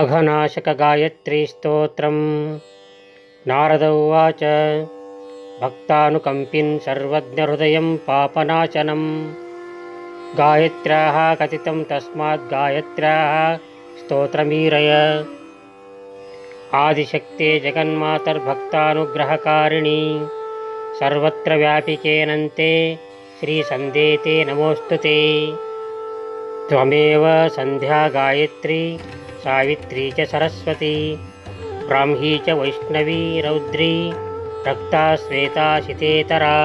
अघनाशकगायत्रीस्तोत्रं नारद उवाच भक्तानुकम्पिन् सर्वज्ञहृदयं पापनाशनं गायत्र्याः कथितं तस्मात् गायत्र्याः स्तोत्रमीरय आदिशक्ते जगन्मातर्भक्तानुग्रहकारिणी सर्वत्र व्यापिकेनन्ते श्रीसन्देते नमोऽस्तु ते त्वमेव सन्ध्या गायत्री సావిత్రీ చ సరస్వతి బ్రాహ్మీ చ వైష్ణవీ రౌద్రీ రక్తా శ్వేతా శితేతరా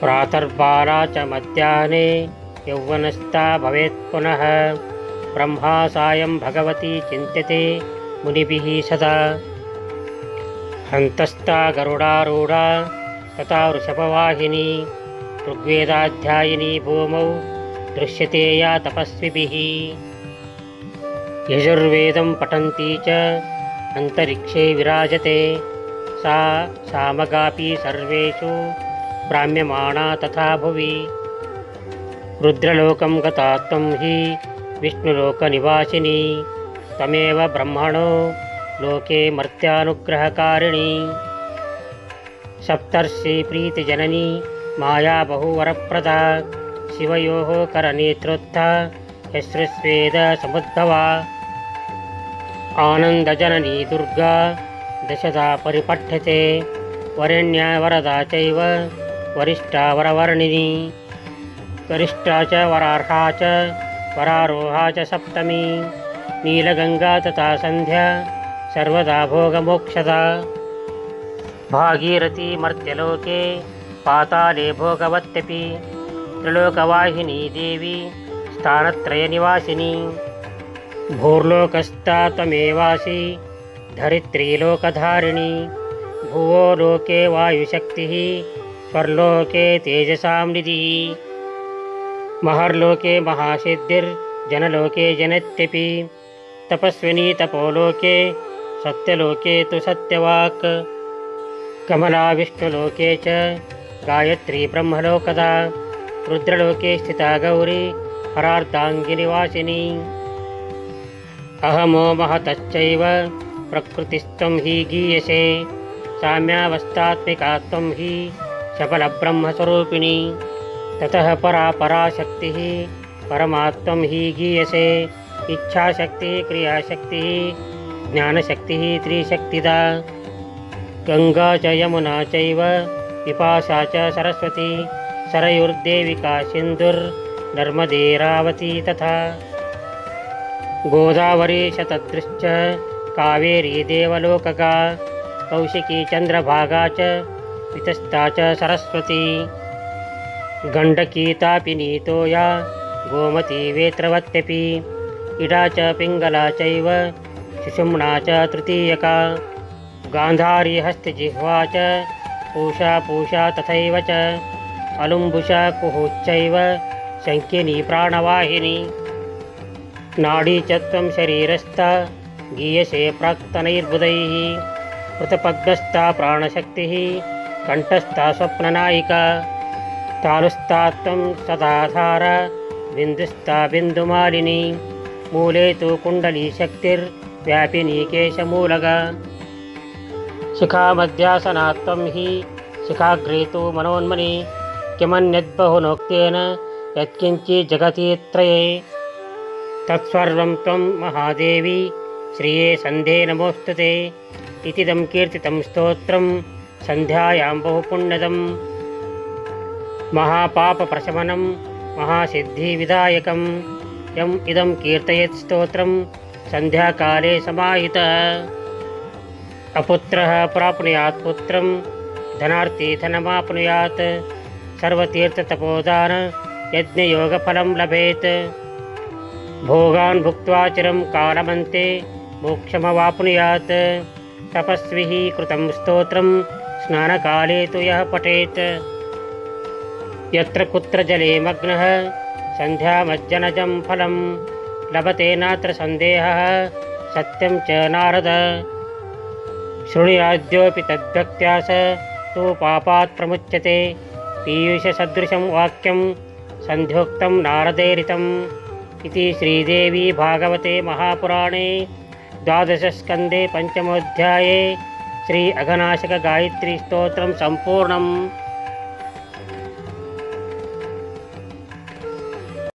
ప్రాతర్బాలా చ మధ్యాహ్నే యౌవనస్థా భవేత్ పునః బ్రహ్మా సాయం భగవతి చింతతే మునిభిः సదా హంతస్థా గరుడారూఢా తథా వృషభవాహిని ఋగ్వేదాధ్యాయిని భూమౌ దృశ్యతే యా यजुर्वेदं पठन्ती च अन्तरिक्षे विराजते सा सामगापि सर्वेषु भ्राम्यमाणा तथा भुवि रुद्रलोकं गता त्वं हि विष्णुलोकनिवासिनी तमेव ब्रह्मणो लोके मर्त्यानुग्रहकारिणी सप्तर्षिप्रीतिजननी माया बहुवरप्रदा शिवयोः करनेत्रोत्था यश्रुस्वेदसमुद्भवा आनन्दजननी दुर्गा दशदा परिपठ्यते वरेण्या वरदा चैव वरिष्ठा वरवर्णिनी गरिष्ठा च वरार्हा च वरारोहा च सप्तमी नीलगङ्गा तथा सन्ध्या सर्वदा भोगमोक्षदा भागीरथी मर्त्यलोके पाताले भोगवत्यपि त्रिलोकवाहिनी देवी स्थानत्रयनिवासिनी भूर्लोकस्था त्वमेवासि धरित्रीलोकधारिणी, भुवो लोके वायुशक्तिः, स्वर्लोके तेजसां निधिः। महर्लोके महासिद्धिर्जनलोके जनत्यपि, तपस्विनी तपोलोके, सत्यलोके तु सत्यवाक्। कमला विष्णुलोके च गायत्री ब्रह्मलोकदा, रुद्रलोके स्थिता गौरी हरार्धाङ्गिनिवासिनी అహమోమహ తచ్చైవ ప్రకృతిస్థం హి గీయసే సామ్యావస్థాత్మికాత్వం హి సఫలబ్రహ్మస్వరూపిణి తత పరా పరాశక్తి పరమాత్వం హి గీయసే ఇచ్ఛాశక్తి క్రియాశక్తి జ్ఞానశక్తి త్రిశక్తిదా గంగా చ యమునా చైవ పిపాసా చ సరస్వతి సరయుర్దేవికా సింధుర్నర్మదేరావతి తథా गोदावरी शतदृश्च कावेरी देवलोकका कौशिकी चन्द्रभागा च वितस्ता च सरस्वती। गण्डकी तापिनीतो या गोमती वेत्रवत्यपि इडा च पिङ्गला चैव सुषुम्ना च तृतीयका। गान्धारी हस्तजिह्वा च पूषा पूषा तथैव च अलुम्बुषा कुहुश्चैव शङ्किनी प्राणवाहिनी। नाडी च त्वं शरीरस्था गीयसे प्राक्तनैर्बुधैः कृतपद्मस्था प्राणशक्तिः कण्ठस्था स्वप्ननायिका तालुस्था त्वं सदाधार बिन्दुस्था बिन्दुमालिनी मूले तु कुण्डलीशक्तिर्व्यापिनी केशमूलगा शिखामध्यासना त्वं हि शिखाग्रे तु मनोन्मनि किमन्यद्बहुनोक्तेन यत्किञ्चित् जगति तत्सर्वं తత్సర్వం త్వం మహాదేవి. శ్రియే సంధే నమోస్తుతే. ఇతిదం కీర్తితం స్తోత్రం. సంధ్యాయాం బహుపుణ్యదం మహాపాపప్రశమనం. మహాసిద్ధివిదాయకం. యం ఇదం కీర్తయత్ స్తోత్రం. సంధ్యాకాలే సమాహిత. అపుత్ర ప్రాప్నుయాత్ పుత్రం. ధనార్థి ధనమాప్నుయాత్ సర్వతీర్థతపోదాన యజ్ఞయోగఫలం లభేత్. भोगान् भुक्त्वा चिरं कालमन्ते, मोक्षमवाप्नुयात्। तपस्विः कृतं स्तोत्रं, स्नानकाले तु यः पठेत्। यत्र कुत्र जले मग्नः सन्ध्यामज्जनजं फलं, लभते नात्र सन्देहः, सत्यं च नारद। शृणुयाद्योऽपि तद्भक्त्या स तु पापात् प्रमुच्यते। पीयूषसदृशं वाक्यं, सन्ध्योक्तं ఇది శ్రీదేవి భాగవతే మహాపురాణే ద్వాదశస్కందే పంచమోధ్యాయే శ్రీ అఘనాశక గాయత్రీ స్తోత్రం సంపూర్ణం